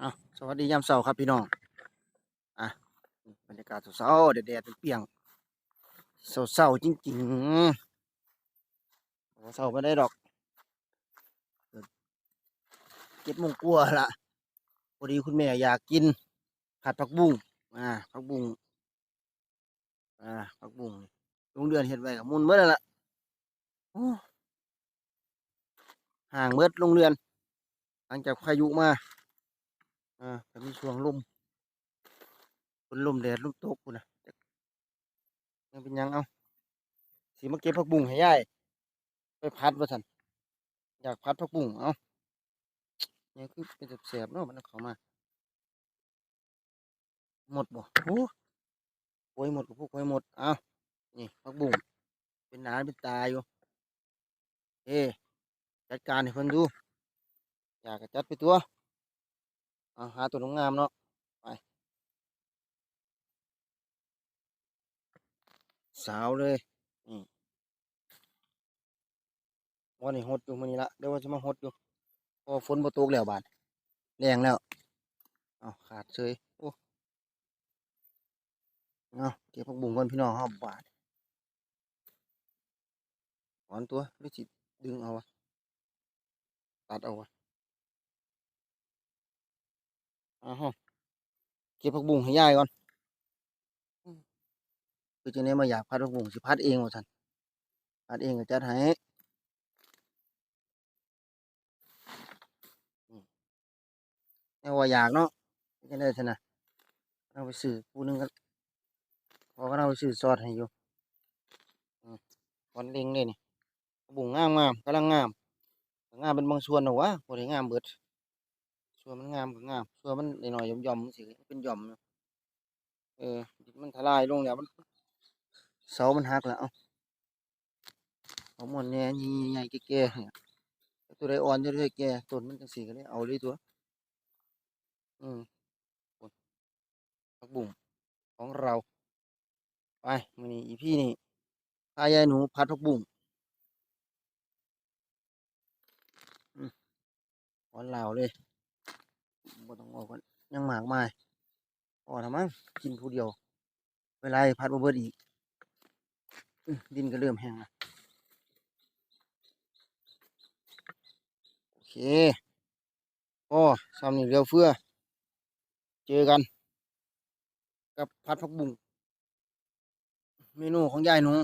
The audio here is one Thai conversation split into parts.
อะสวัสดียามเช้าครับพี่น้องอะบรรยากาศเช้าๆแดดๆเปียงๆเช้าๆจริงๆเช้าไม่ได้ดอกเจ็ดมงกว่าละพอดีคุณแม่อยากกินผัดผักบุ้งอ่าผักบุ้งอ่าผักบุ้งลุงเดือนเห็ดไว้กับมุนเมื่อแล้วล่ะห่างเมื่อลงเรือน หลังจากพายุมา อ่าแต่มีช่วงลมฝนลมแดดลมตกกูนะยังเป็นยังเอาสีมาเก็บผักบุ้งให้ยายไปพัดว่าสันอยากพัดผักบุ้งเอาเนี่ยคือเป็นแสบๆเนาะมันเอาเขามา หมดบ่โอ้โอยหมดกับพวกโอยหมดเอานี่ผักบุ้งเป็นหนาเป็นตาอยู่เอ๊จัดการให้เพิ่นดู อยากจะจัดไปตัว เอาหาตัวงามเนาะไปสาวเลยนี่วันนี้หดอยู่มื้อนี้ละเดี๋ยวว่าจะมาหดอยู่พอฝนบ่ตกแล้วบาดแรงแล้วเอาขาดเฉยโอ้เอาเก็บผักบุ้งก่อนพี่น้องเฮาบาดถอนตัวหรือสิดึงเอาวะตัดเอาวะ อาเฮาเก็บผักบุ้งให้ยายก่อนคือจังได๋มาอยากพัดผักบุ้งสิพัดเองว่าซั่นพัดเองก็จัดให้อืมแนวว่าอยากเนาะจังได๋ซั่นน่ะเอาไปซื้อผู้หนึงก็พอก็เอาไปซื้อซอสให้อยู่อืมตอนเล็งเลยนี่ผักบุ้งงามๆกำลังงามก็งามเป็นบางส่วนดอกวะบ่ได้งามเบิด ส่วนมันงามก็งาม ส่วนมันน้อยๆหย่อมๆจังซี้เป็นย่อมเออ มันทลายลงแล้วมันเสามันหักแล้วเอาเอาหมอนแหน่ใหญ่ๆแก่ๆเนี่ยตัวใดอ่อนตัวใดแก่ต้นมันจังซี่ก็เลยเอาเลยตัว อืมพักบุ้งของเราไปมือนี้อีพี่นี่พายายหนูพัดผักบุ้งอืมอ่อนลาเลย บ่ต้องออกกันยังหมากมายพอละมั้งกินผู้เดียว เวลาพัดบ่เบิดอีกดินก็เริ่มแห้งล้วโอเคโอ้ซ้ำนี่เรือเฟือ เจอกัน กับพัดผักบุ้งเมนูของยายหนู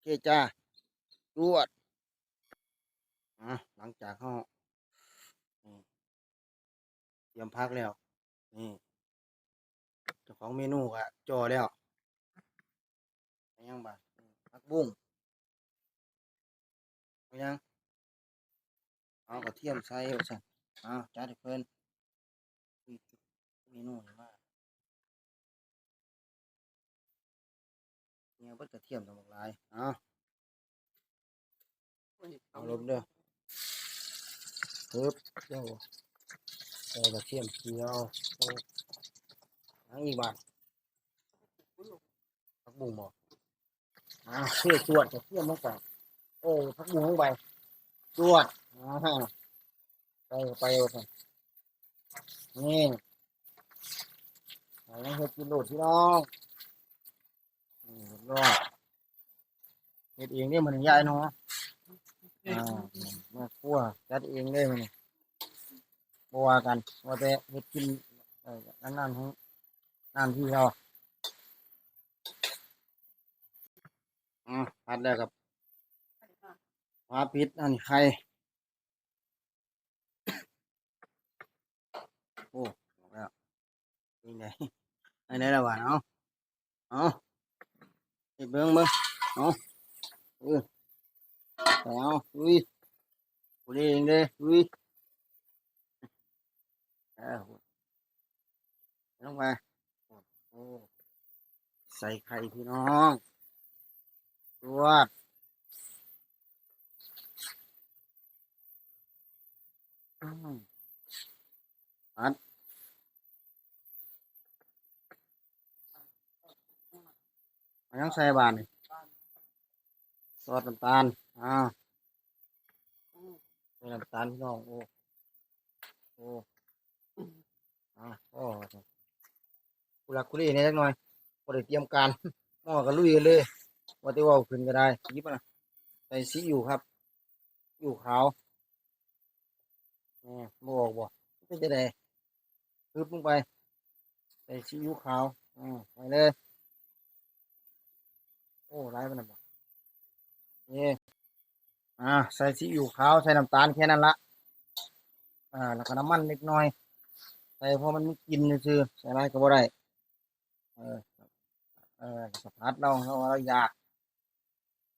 เคจ้ารวดอะหลังจากเขา รียมพักแล้ว นี่เจ้าของเมนูก็จอแล้วไปยังบ้านผักบุ้งไปยังเอากระเทียมใส่เอาสั่นเอาจัดให้เพิ่นอุ้ยเมนูนี่มาเนี่ยเบิดกระเทียมต้องบักหลายเอาเอาลงเด้อปึ๊บเดี๋ยวใส่ กระเทียมเจียวโอ้ทั้งอีกบาทผักบุ้งบ่อ่าเชื่อจวดกระเทียมลงไปโอ้ผักบุ้งลงไปจวดอ่าไปไปเอาไปนี่เอาให้เฮ็ดกินโหลดพี่น้องนี่เรียบร้อยเฮ็ดเองเนี่ยมันยายเนาะอ่ามาคั่วจัดเองเลยมัน บ่ว่ากันว่าแต่เฮ็ดกินเอ่อนั่นของนั่นที่เราอ่าพัดแล้วครับปลาปิดอันไข่โอ้แล้วยังไงไอ้ไหนละหวานเอาะเอาเห็ดเบิ้งเบิ้งเอาเออเอาอุ้ยกูเองเด้อุ้ย ลงมาโอ้ใส่ไข่พี่น้องตัวอันยังใส่บานนี่ซอสน้ำตาลอ่าน้ำตาลพี่น้องโอ้โอ้ อ่าก็กุลักกุลีเนี่ยจักหน่อยบ่ได้เตรียมการหม้อก็ลุยกันเลยว่าแต่ว่าเอาขึ้นก็ได้ยิบมนะใส่ซีอิ๊วครับอิ๊วขาวนี่บ่ออกบ่เป็นจะได้ปึ๊บลงไปใส่ซีอิ๊วขาวอืมไปเลยโอ้ร้ายมันนะบ่นี่อ่าใส่ซีอิ๊วขาวใส่น้ำตาลแค่นั้นละอ่าแล้วก็น้ำมันเล็กน้อย ใส่เพราะมันมีกลินซื่อใส่อะไรก็บ่ได้เออเออสะพัดเราเราเราอยาก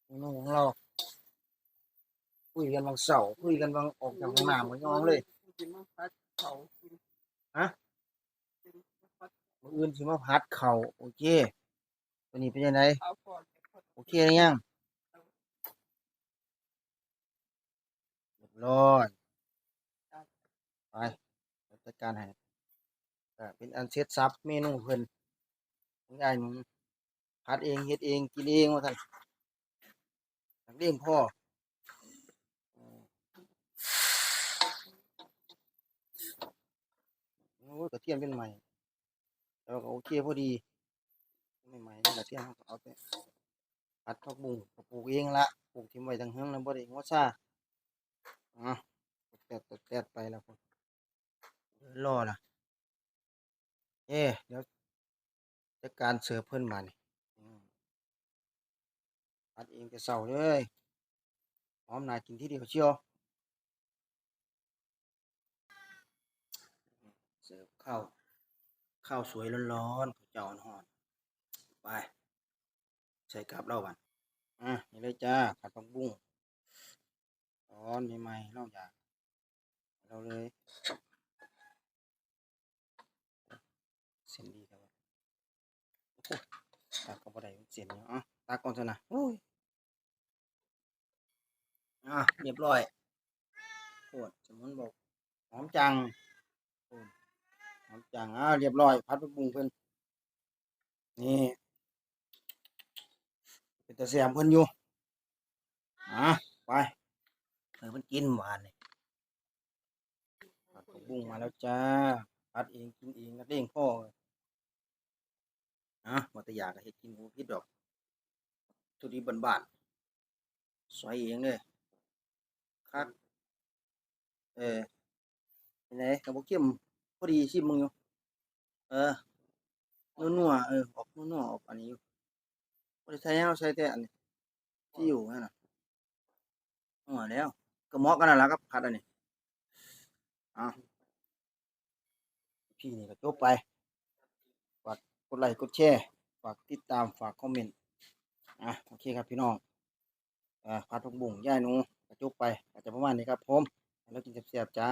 เมนูของเราคุยกันบางเสาคุยกันบางออกจากห้องน้ำก็ยอมเลยมื้ออื่นสิมาพัดเข่าโอเคตัวนี้เป็นยังไงโอเคหรือยังเรียบร้อยไปจัดการให้ ก็เป็นอันเสร็จสับเมนูเพิ่นของยายหนูพัดเองเฮ็ดเองกินเองว่าท่านเลี้ยงพ่อโอ้ยกระเทียมเป็นใหม่แต่ว่าก็โอเคพอดีไม่ใหม่กระเทียมเอาไปผัดผักบุ้งปลูกเองละปลูกทิ้งไว้ทั้งเฮืองนะบ่ได้หัวซ่าอะแตะแตะไปแล้วพุ่นรอล่ะ เอ๊เดี๋ยวจัดการเสิร์ฟเพิ่นมานี่อัดเองแต่เช้าเลยหอมน่ากินที่เดียวเชียวเสิร์ฟข้าวข้าวสวยร้อนๆข้าวเจ้าฮ้อนๆไป ใส่กับเราบันอะนี่เลยจ้าผัดผักบุ้งร้อนใหม่ๆเราอยากเราเลยเส้นดีครับว่าโอ้โห ตักก็บ่ได้เส้นอยู่อะตักก่อนซะนะโอ้ยอะเรียบร้อยโคตรสมุนบอกหอมจังหอมจังอะเรียบร้อยผัดผักบุ้งเพิ่นนี่เป็นตาแซมเพิ่นอยู่อะไปเออมันกินหวานนี่ผัดผักบุ้งมาแล้วจ้าผัดเองกินเองนักเลงพ่อ อะมาแต่อยากก็เฮ็ดกินหมูพิษดอกทุดีบ้านๆซอยเองเลยคักเออเป็นไงกับบ่เข้มพอดีชิมมึงอยู่เออนัวๆเออออกนัวๆออกอันนี้อยู่บ่ได้ใส่หยังเราใส่แต่อันนี้ที่อยู่นั่นน่ะอ๋อแล้วก็เหมาะกันนั่นล่ะครับผัดอันนี้อ้าวพี่นี่ก็จบไปฝา กดไลค์กดแชร์ฝากติดตามฝากคอมเมนต์อะโอเคครับพี่น้องอ่าผัดผักบุ้งย่ายหนูก็จบไปอาจะประมาณนี้ครับผมแล้วกินแซ่บๆจ้า